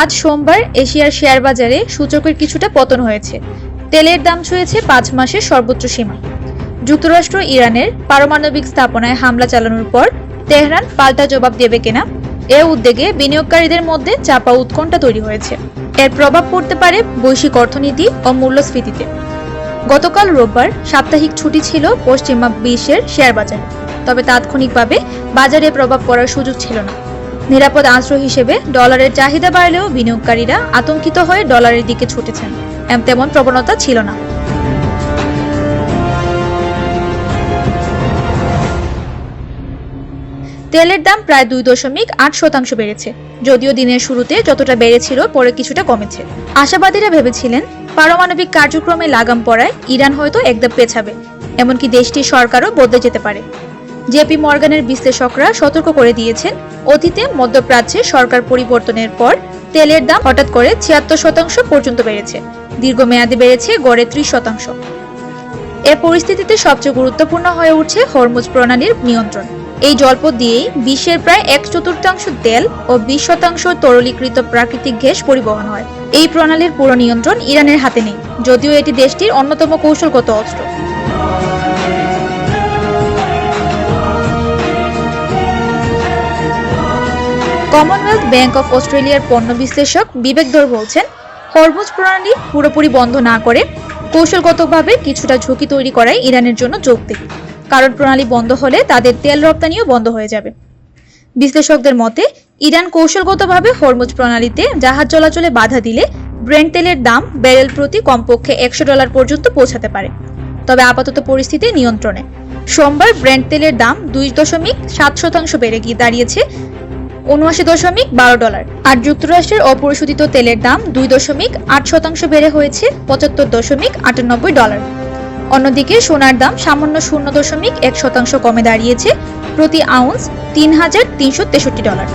আজ সোমবার এশিয়ার শেয়ার বাজারে সূচকের কিছুটা পতন হয়েছে। তেলের দাম ছুঁয়েছে পাঁচ মাসের সর্বোচ্চ সীমা। যুক্তরাষ্ট্র ইরানের পারমাণবিক স্থাপনায় হামলা চালানোর পর তেহরান পাল্টা জবাব দেবে কিনা, এ উদ্যোগে বিনিয়োগকারীদের মধ্যে চাপা উৎকণ্ঠা তৈরি হয়েছে। এর প্রভাব পড়তে পারে বৈশ্বিক অর্থনীতি ও মূল্যস্ফীতিতে। গতকাল রোববার সাপ্তাহিক ছুটি ছিল পশ্চিমা বিশ্বের শেয়ার বাজারে, তবে তাৎক্ষণিকভাবে বাজারে প্রভাব পড়ার সুযোগ ছিল না। নিরাপদ আশ্রয় হিসেবে ডলারের চাহিদা বাড়লেও বিনিয়োগকারীরা আতঙ্কিত হয়ে ডলারের দিকে ছুটেছেন। তেমন প্রবণতা ছিল না। তেলের দাম প্রায় দুই দশমিক আট শতাংশ বেড়েছে, যদিও দিনের শুরুতে যতটা বেড়েছিল পরে কিছুটা কমেছে। আশাবাদীরা ভেবেছিলেন, পারমাণবিক কার্যক্রমে লাগাম পড়ায় ইরান হয়তো একদম পেছাবে, এমনকি দেশটির সরকারও বদলে যেতে পারে। জেপি মর্গানের বিশ্লেষকরা সতর্ক করে দিয়েছেন, অতীতে মধ্যপ্রাচ্যে সরকার পরিবর্তনের পর তেলের দাম হঠাৎ করে ছিয়াত্তর শতাংশ পর্যন্ত বেড়েছে, দীর্ঘমেয়াদে বেড়েছে গড়ে ত্রিশ শতাংশ। এ পরিস্থিতিতে সবচেয়ে গুরুত্বপূর্ণ হয়ে উঠছে হরমুজ প্রণালীর নিয়ন্ত্রণ। এই জল্প দিয়েই বিশ্বের প্রায় এক চতুর্থাংশ তেল ও বিশ শতাংশ তরলীকৃত প্রাকৃতিক গ্যাস পরিবহন হয়। এই প্রণালীর পুরো নিয়ন্ত্রণ ইরানের হাতে নেই, যদিও এটি দেশটির অন্যতম কৌশলগত অস্ত্র। কমনওয়েলথ ব্যাংক অফ অস্ট্রেলিয়ার পণ্য বিশ্লেষক বিবেক ধর বলছেন, হরমুজ প্রণালী পুরোপুরি বন্ধ না করে কৌশলগতভাবে কিছুটা ঝুঁকি তৈরি করাই ইরানের জন্য যৌক্তিক। কারণ প্রণালী বন্ধ হলে তাদের তেল রপ্তানিও বন্ধ হয়ে যাবে। বিশ্লেষকদের মতে, ইরান কৌশলগতভাবে হরমুজ প্রণালীতে জাহাজ চলাচলে বাধা দিলে ব্রেন্ট তেলের দাম ব্যারেল প্রতি কমপক্ষে একশো ডলার পর্যন্ত পৌঁছাতে পারে। তবে আপাতত পরিস্থিতি নিয়ন্ত্রণে। সোমবার ব্র্যান্ড তেলের দাম দুই দশমিক সাত শতাংশ বেড়ে গিয়ে দাঁড়িয়েছে উনআশি দশমিক বারো ডলার। আর যুক্তরাষ্ট্রের অপরিশোধিত তেলের দাম দুই দশমিক আট শতাংশ বেড়ে হয়েছে পঁচাত্তর দশমিক আটানব্বই ডলার। অন্যদিকে সোনার দাম সামান্য শূন্য দশমিক এক শতাংশ কমে দাঁড়িয়েছে প্রতি আউন্স তিন হাজার তিনশো তেষট্টি ডলার।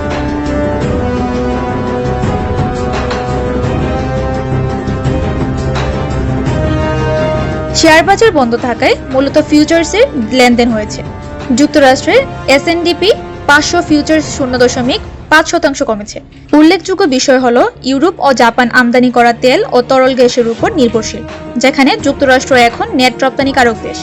শেয়ার বাজার বন্ধ থাকায় মূলত ফিউচার্সের লেনদেন হয়েছে। যুক্তরাষ্ট্রের এসএনডিপি পাঁচশো ফিউচার শূন্য দশমিক পাঁচ শতাংশ কমেছে। উল্লেখযোগ্য বিষয় হল, ইউরোপ ও জাপান আমদানি করা তেল ও তরল গ্যাসের উপর নির্ভরশীল, যেখানে যুক্তরাষ্ট্র এখন নেট রপ্তানিকারক দেশ।